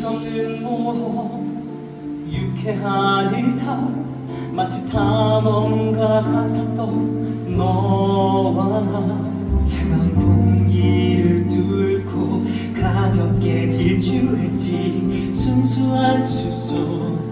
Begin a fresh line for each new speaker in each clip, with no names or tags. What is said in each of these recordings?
끝없는 모험 일탈 마치 탐험가 같았던 너와 나 차가운 공기를 뚫고 가볍게 질주했지 순수한 숲속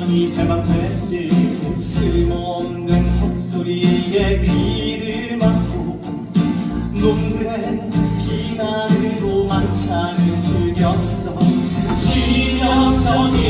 완전히 해방됐지 쓸모없는 헛소리에 귀를 막고 놈들의 비난으로 만찬을 즐겼어. 치명적인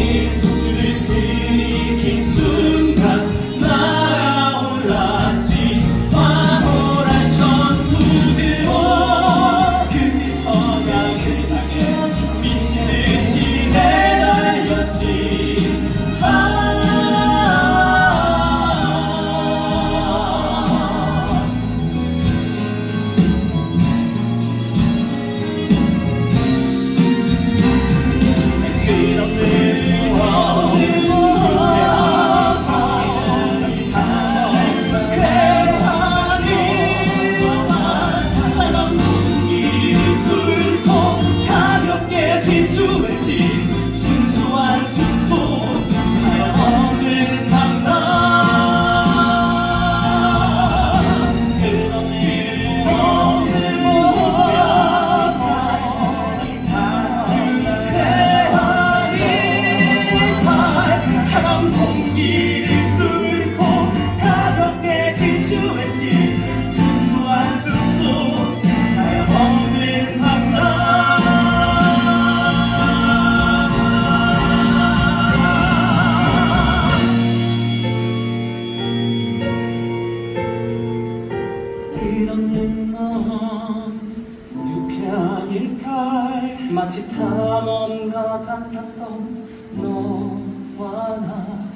가볍게 질주했지 순수한 숲속 하염없는 강남 끝없는 모험 유쾌한 차가운 공기를 뚫고 가볍게 질주했지 마치 탐험가 같았던 너와 나.